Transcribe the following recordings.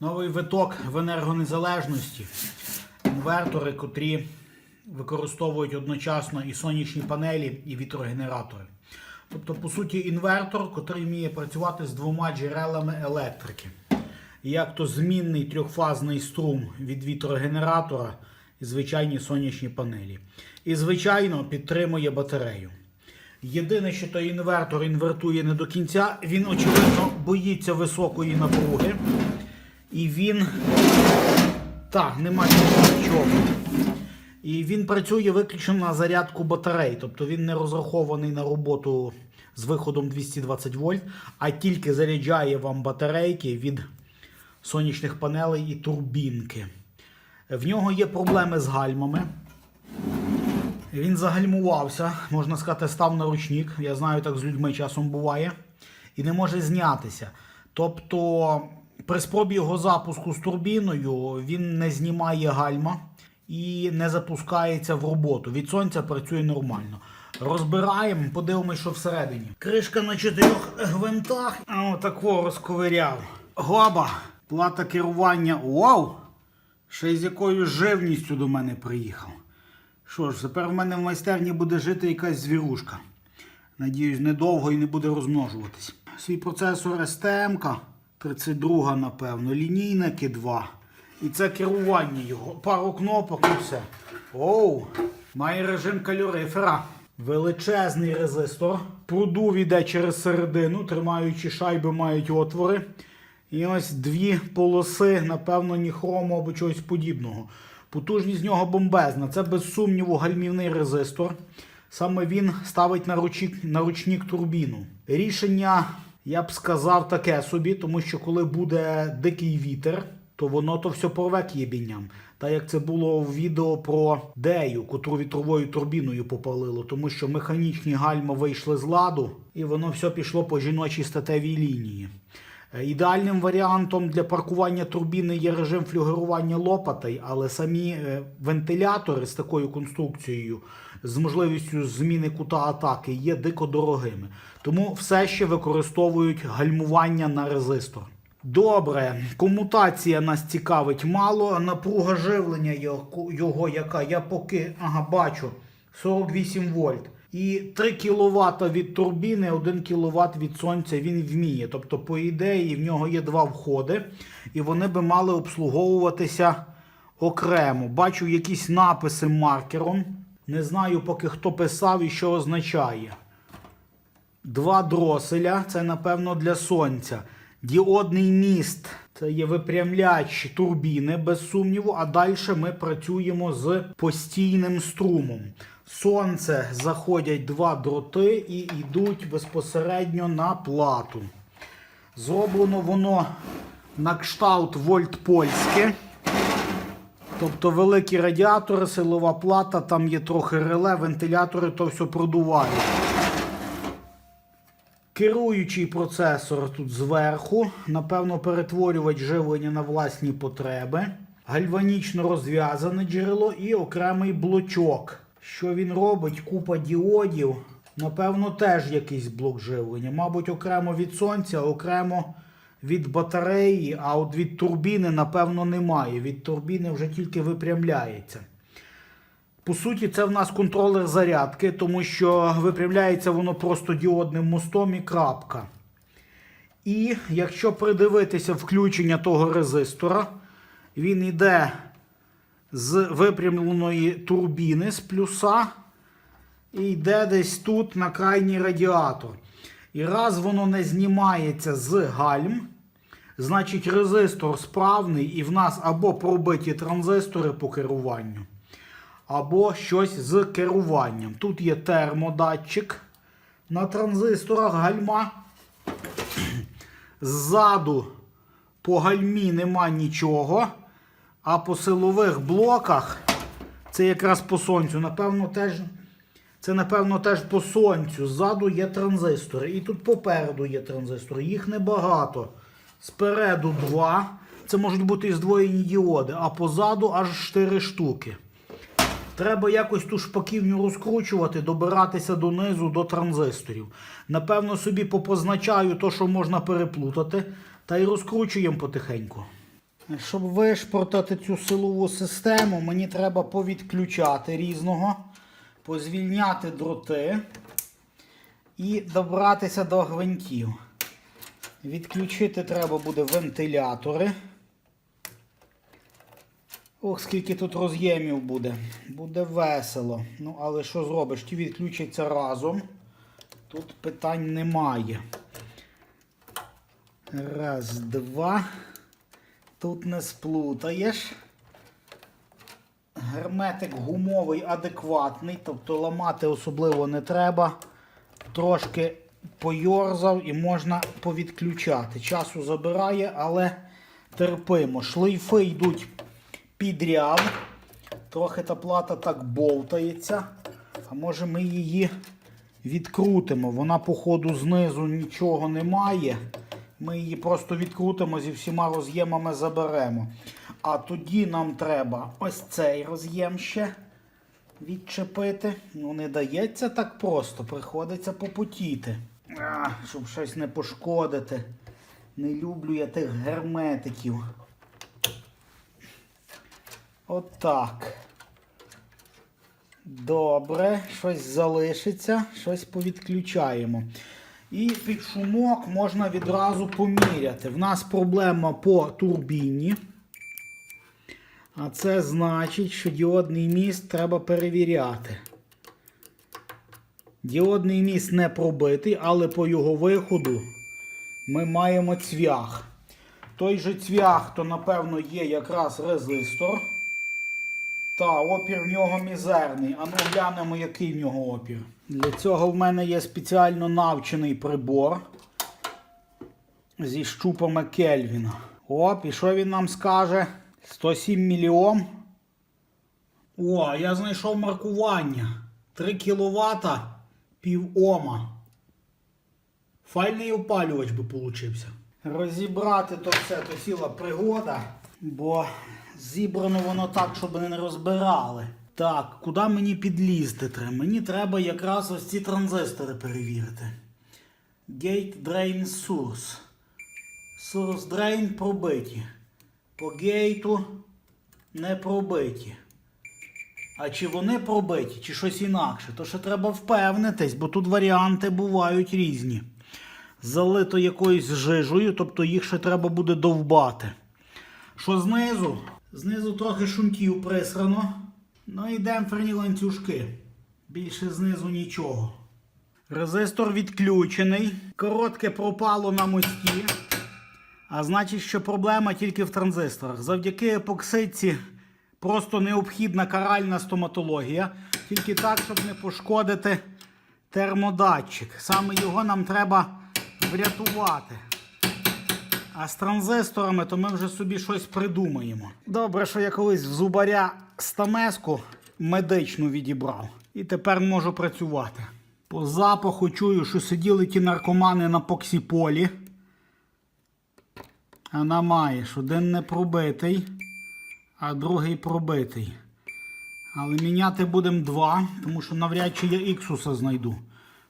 Новий виток в енергонезалежності. Інвертори, котрі використовують одночасно і сонячні панелі, і вітрогенератори. Тобто, по суті, інвертор, котрий вміє працювати з двома джерелами електрики. Як то змінний трьохфазний струм від вітрогенератора і звичайні сонячні панелі. І, звичайно, підтримує батарею. Єдине, що той інвертор інвертує не до кінця, він, очевидно, боїться високої напруги. І він. Так, немає нічого. І він працює виключно на зарядку батарей. Тобто він не розрахований на роботу з виходом 220 вольт, а тільки заряджає вам батарейки від сонячних панелей і турбінки. В нього є проблеми з гальмами. Він загальмувався, можна сказати, став на ручник. Я знаю, так з людьми часом буває. І не може знятися. Тобто, при спробі його запуску з турбіною він не знімає гальма і не запускається в роботу. Від сонця працює нормально. Розбираємо, подивимось, що всередині. Кришка на чотирьох гвинтах. А отако розковиряв. Глаба, плата керування. Вау! Ще й з якою живністю до мене приїхав. Що ж, тепер в мене в майстерні буде жити якась звірушка. Надіюсь, недовго і не буде розмножуватись. Свій процесор STM, 32, напевно, лінійники 2. І це керування його. Пару кнопок і все. Оу! Має режим калорифера. Величезний резистор. Продув іде через середину, тримаючи шайби мають отвори. І ось дві полоси, напевно, ні хрому або чогось подібного. Потужність з нього бомбезна. Це без сумніву гальмівний резистор. Саме він ставить на ручник, на ручник турбіну. Рішення, я б сказав, таке собі, тому що коли буде дикий вітер, то воно то все порве к'єбінням. Та як це було в відео про Дею, котру вітровою турбіною попалило, тому що механічні гальма вийшли з ладу, і воно все пішло по жіночій статевій лінії. Е, Ідеальним варіантом для паркування турбіни є режим флюгерування лопатей, але самі е, вентилятори з такою конструкцією, з можливістю зміни кута атаки, є дико дорогими. Тому все ще використовують гальмування на резистор. Добре, комутація нас цікавить мало. Напруга живлення його, яка я поки ага, бачу 48 вольт. І 3 кВт від турбіни, 1 кВт від сонця він вміє. Тобто, по ідеї, в нього є два входи, і вони би мали обслуговуватися окремо. Бачу якісь написи маркером. Не знаю поки хто писав і що означає. Два дроселя це напевно для сонця. Діодний міст це є випрямляч турбіни, без сумніву. А далі ми працюємо з постійним струмом. Сонце заходять два дроти і йдуть безпосередньо на плату. Зроблено воно на кшталт вольт польське. Тобто великі радіатори, силова плата, там є трохи реле, вентилятори, то все продувають. Керуючий процесор тут зверху, напевно, перетворювач живлення на власні потреби, гальванічно розв'язане джерело і окремий блочок. Що він робить? Купа діодів. Напевно, теж якийсь блок живлення. Мабуть, окремо від сонця, окремо від батареї, а от від турбіни, напевно, немає. Від турбіни вже тільки випрямляється. По суті, це в нас контролер зарядки, тому що випрямляється воно просто діодним мостом і крапка. І якщо придивитися включення того резистора, він йде з випрямленої турбіни з плюса і йде десь тут на крайній радіатор. І раз воно не знімається з гальм, значить резистор справний, і в нас або пробиті транзистори по керуванню або щось з керуванням. Тут є термодатчик на транзисторах гальма. Ззаду по гальмі нема нічого. А по силових блоках це якраз по сонцю. Напевно, теж, це, напевно, теж по сонцю. Ззаду є транзистори. І тут попереду є транзистори. Їх небагато. Спереду два. Це можуть бути і здвоєні діоди, а позаду аж 4 штуки. Треба якось ту шпаківню розкручувати, добиратися донизу до транзисторів. Напевно, собі попозначаю то, що можна переплутати, та й розкручуємо потихеньку. Щоб вишпортати цю силову систему, мені треба повідключати різного, позвільняти дроти і добратися до гвинтів. Відключити треба буде вентилятори. Ох, скільки тут роз'ємів буде. Буде весело. Ну, але що зробиш? Ті відключаться разом. Тут питань немає. Раз, два. Тут не сплутаєш. Герметик гумовий адекватний, тобто ламати особливо не треба. Трошки пойорзав і можна повідключати. Часу забирає, але терпимо. Шлейфи йдуть підряд. Трохи та плата так болтається. А може ми її відкрутимо. Вона, по ходу, знизу нічого не має. Ми її просто відкрутимо зі всіма роз'ємами заберемо. А тоді нам треба ось цей роз'єм ще відчепити. Ну, не дається так просто, приходиться попотіти. А, щоб щось не пошкодити. Не люблю я тих герметиків. Отак. Добре, щось залишиться, щось повідключаємо. І під шумок можна відразу поміряти. В нас проблема по турбіні. А це значить, що діодний міст треба перевіряти. Діодний міст не пробитий, але по його виходу ми маємо цвях. Той же цвях, то напевно є якраз резистор. Та, опір в нього мізерний. А ну глянемо, який в нього опір. Для цього в мене є спеціально навчений прибор зі щупами Кельвіна. Оп, і що він нам скаже? 107 мільйом. О, я знайшов маркування. 3 кВт пів Ома. Файний опалювач би получився. Розібрати то все, то ціла пригода, бо зібрано воно так, щоб не розбирали. Так, куди мені підлізти треба? Мені треба якраз ось ці транзистори перевірити. Gate Drain Source. Source Drain пробиті. По гейту не пробиті. А чи вони пробиті, чи щось інакше, то ще треба впевнитись, бо тут варіанти бувають різні. Залито якоюсь жижею, тобто їх ще треба буде довбати. Що знизу? Знизу трохи шунтів присрано. Ну і демпферні ланцюжки. Більше знизу нічого. Резистор відключений. Коротке пропало на мості. А значить, що проблема тільки в транзисторах. Завдяки епоксидці просто необхідна каральна стоматологія. Тільки так, щоб не пошкодити термодатчик. Саме його нам треба врятувати. А з транзисторами то ми вже собі щось придумаємо. Добре, що я колись в зубаря стамеску медичну відібрав. І тепер можу працювати. По запаху чую, що сиділи ті наркомани на поксіполі. Вона маєш один не пробитий, а другий пробитий. Але міняти будемо два, тому що навряд чи я іксуса знайду.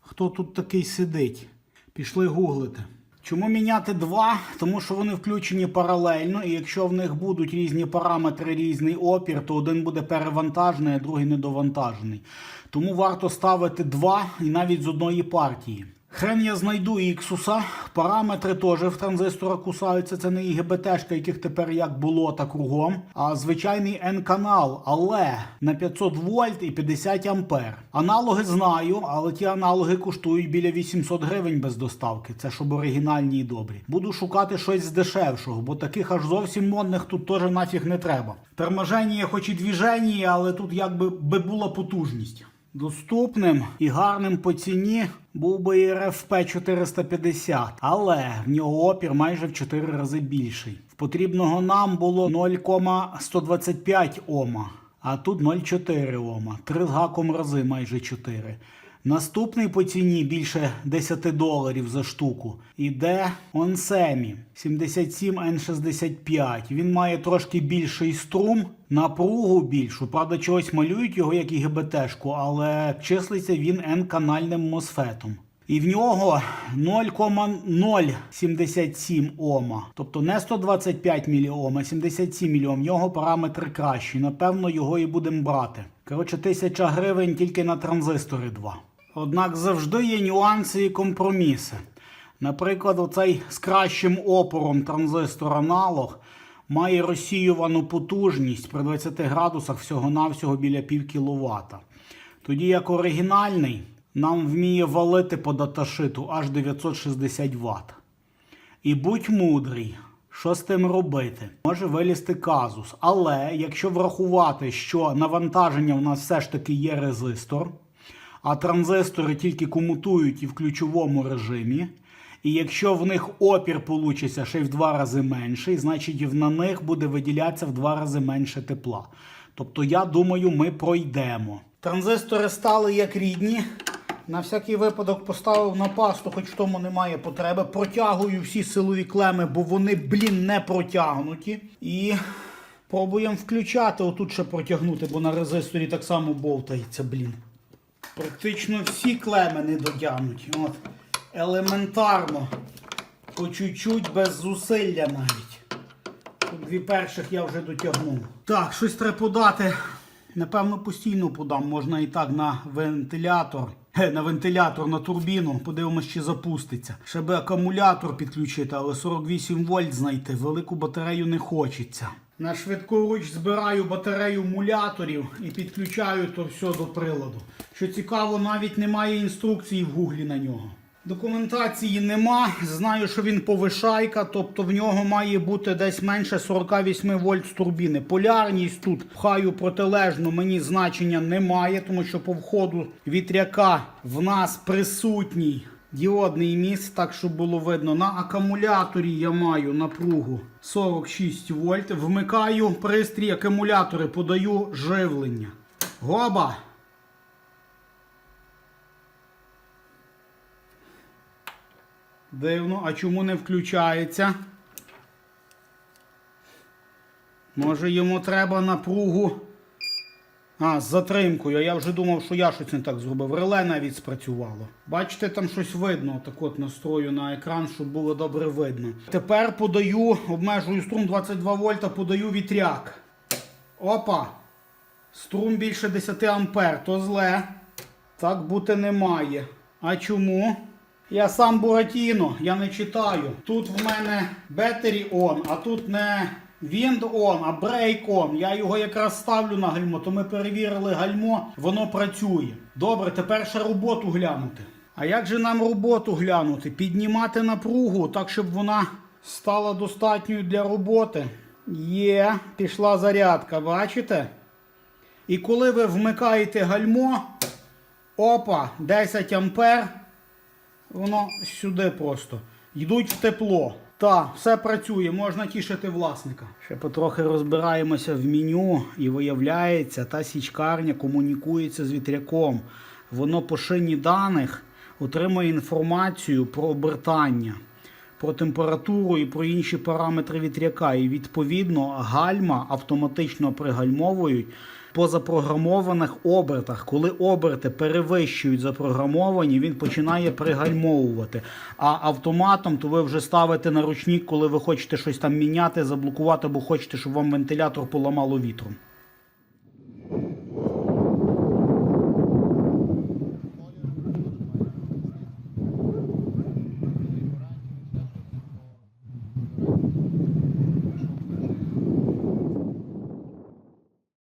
Хто тут такий сидить? Пішли гуглити. Чому міняти два? Тому що вони включені паралельно, і якщо в них будуть різні параметри, різний опір, то один буде перевантажений, а другий недовантажений. Тому варто ставити два і навіть з одної партії. Хрен я знайду іксуса. Параметри теж в транзистора кусаються. Це не ІГБТшка, яких тепер як було, так кругом. А звичайний N-канал, але на 500 вольт і 50 ампер. Аналоги знаю, але ті аналоги коштують біля 800 гривень без доставки. Це щоб оригінальні і добрі. Буду шукати щось з дешевшого, бо таких аж зовсім модних тут теж нафіг не треба. Торможення хоч і двіжені, але тут якби би була потужність. Доступним і гарним по ціні був би РФП 450, але в нього опір майже в 4 рази більший. Потрібного нам було 0,125 Ома, а тут 0,4 Ома. 3 з гаком рази майже 4. Наступний по ціні більше 10 доларів за штуку. Іде Onsemi 77N65. Він має трошки більший струм, напругу більшу. Правда, чогось малюють його як ІГБТшку, але числиться він N-канальним мосфетом. І в нього 0,077 Ома. Тобто не 125 мільйом, а 77 мільйом. В нього параметри кращі. Напевно, його і будемо брати. Коротше, тисяча гривень тільки на транзистори 2. Однак завжди є нюанси і компроміси. Наприклад, оцей з кращим опором транзистор аналог має розсіювану потужність при 20 градусах всього-навсього біля пів кіловата. Тоді як оригінальний нам вміє валити по даташиту аж 960 Вт. І будь мудрий, що з тим робити? Може вилізти казус. Але якщо врахувати, що навантаження у нас все ж таки є резистор, а транзистори тільки комутують і в ключовому режимі. І якщо в них опір получиться ще й в два рази менший, значить на них буде виділятися в два рази менше тепла. Тобто, я думаю, ми пройдемо. Транзистори стали як рідні. На всякий випадок поставив на пасту, хоч в тому немає потреби. Протягую всі силові клеми, бо вони, блін, не протягнуті. І пробуємо включати. Отут ще протягнути, бо на резисторі так само бовтається, блін. Практично всі клеми не дотягнуті. От. Елементарно. По чуть-чуть без зусилля навіть. Тут дві перших я вже дотягнув. Так, щось треба подати. Напевно, постійно подам. Можна і так на вентилятор. На вентилятор, на турбіну. Подивимось, чи запуститься. Ще би акумулятор підключити, але 48 вольт знайти. Велику батарею не хочеться. На швидкоруч збираю батарею муляторів і підключаю то все до приладу. Що цікаво, навіть немає інструкції в гуглі на нього. Документації нема. Знаю, що він повишайка, тобто в нього має бути десь менше 48 вольт з турбіни. Полярність тут пхаю протилежно, мені значення немає, тому що по входу вітряка в нас присутній діодний міст, так щоб було видно. На акумуляторі я маю напругу 46 вольт. Вмикаю пристрій акумулятори, подаю живлення. Гоба! Дивно, а чому не включається? Може йому треба напругу. А, з затримкою. Я вже думав, що я щось не так зробив. Реле навіть спрацювало. Бачите, там щось видно. Так от настрою на екран, щоб було добре видно. Тепер подаю, обмежую струм 22 вольта, подаю вітряк. Опа! Струм більше 10 ампер. То зле. Так бути не має. А чому? Я сам Буратіно, я не читаю. Тут в мене battery on, а тут не wind on, а brake on. Я його якраз ставлю на гальмо, то ми перевірили гальмо, воно працює. Добре, тепер ще роботу глянути. А як же нам роботу глянути? Піднімати напругу так, щоб вона стала достатньою для роботи. Є, пішла зарядка, бачите? І коли ви вмикаєте гальмо, опа, 10 ампер. Воно сюди просто. Йдуть в тепло. Так, все працює, можна тішити власника. Ще потрохи розбираємося в меню і виявляється, та січкарня комунікується з вітряком. Воно по шині даних отримує інформацію про обертання, про температуру і про інші параметри вітряка. І відповідно гальма автоматично пригальмовують по запрограмованих обертах. Коли оберти перевищують запрограмовані, він починає пригальмовувати. А автоматом то ви вже ставите на ручник, коли ви хочете щось там міняти, заблокувати, або хочете, щоб вам вентилятор поламало вітром.